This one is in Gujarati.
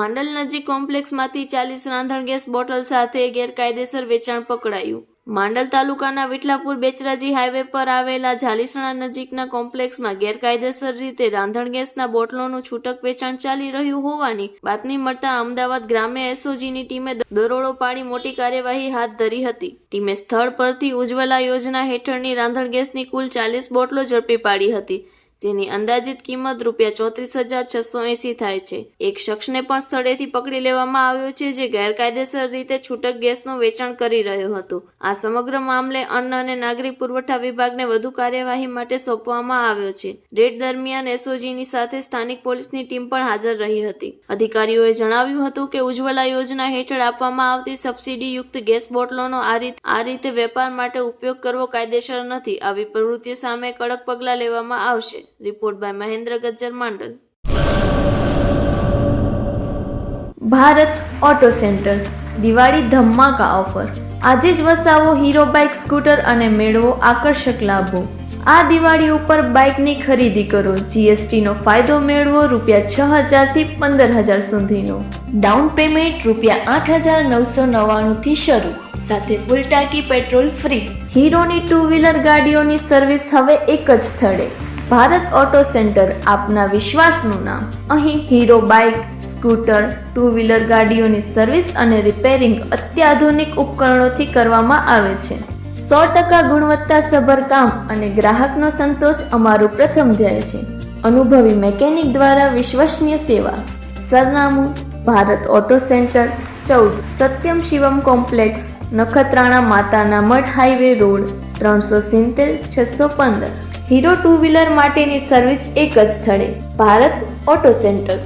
માંડલ નજીક કોમ્પ્લેક્સમાંથી ચાલીસ રાંધણ ગેસ બોટલ સાથે ગેરકાયદેસર વેચાણ પકડાયું. માંડલ તાલુકાના વિઠલાપુર બેચરાજી હાઈવે પર આવેલા જાલીસણા નજીકના કોમ્પ્લેક્સમાં ગેરકાયદેસર રીતે રાંધણ ગેસના બોટલોનું છૂટક વેચાણ ચાલી રહ્યું હોવાની બાતમી મળતા અમદાવાદ ગ્રામ્ય એસઓજીની ટીમે દરોડો પાડી મોટી કાર્યવાહી હાથ ધરી હતી. ટીમે સ્થળ પરથી ઉજ્જવલા યોજના હેઠળની રાંધણ ગેસની કુલ ચાલીસ બોટલો ઝડપી પાડી હતી. જેની અંદાજિત કિંમત રૂપિયા ચોત્રીસ હજાર છસો એસી થાય છે. એક શખ્સને પણ સ્થળેથી પકડી લેવામાં આવ્યો છે જે ગેરકાયદેસર રીતે છૂટક ગેસનું વેચાણ કરી રહ્યો હતો. આ સમગ્ર મામલે અન્ન અને નાગરિક પુરવઠા વિભાગને વધુ કાર્યવાહી માટે સોંપવામાં આવ્યો છે. રેડ દરમિયાન એસઓજીની સાથે સ્થાનિક પોલીસની ટીમ પણ હાજર રહી હતી. અધિકારીઓએ જણાવ્યું હતું કે ઉજ્જવલા યોજના હેઠળ આપવામાં આવતી સબસિડી યુક્ત ગેસ બોટલોનો આ રીતે આ રીતે વેપાર માટે ઉપયોગ કરવો કાયદેસર નથી. આવી પ્રવૃત્તિઓ સામે કડક પગલાં લેવામાં આવશે. Report by Mahendra Gajjar Mandal Bharat auto centre Diwali ધમાકા offer આજે જ વસાવો હીરો બાઇક સ્કૂટર અને મેળવો આકર્ષક લાભો. આ દિવાળી ઉપર બાઇકની ખરીદી કરો. જીએસટીનો ફાયદો મેળવો રૂપિયા છ હજારથી પંદર હજાર સુધીનો. ડાઉન પેમેન્ટ રૂપિયા આઠ હજાર નવસો નવ્વાણુંથી શરૂ. સાથે ફૂલ ટાંકી પેટ્રોલ ફ્રી હીરોની ટુ વ્હીલર ગાડીઓની સર્વિસ હવે એક જ સ્થળે. ભારત ઓટો સેન્ટર આપના વિશ્વાસનું નામ. અહીં Hero bike, scooter two wheeler ગાડીઓની service અને રિપેરિંગ અત્યાધુનિક ઉપકરણોથી કરવામાં આવે છે. સો ટકા ગુણવત્તાસભર કામ અને ગ્રાહકનો સંતોષ અમારું પ્રથમ ધ્યેય છે. અનુભવી મેકેનિક દ્વારા વિશ્વસનીય સેવા. સરનામું, ભારત ઓટો સેન્ટર, ચૌદ, સત્યમ શિવમ કોમ્પ્લેક્સ, નખત્રાણા માતાના મઠ હાઈવે રોડ, ત્રણસો સિત્તેર, છસો પંદર. હીરો ટુ વ્હીલર માટેની સર્વિસ એક જ સ્થળે ભારત ઓટો સેન્ટર.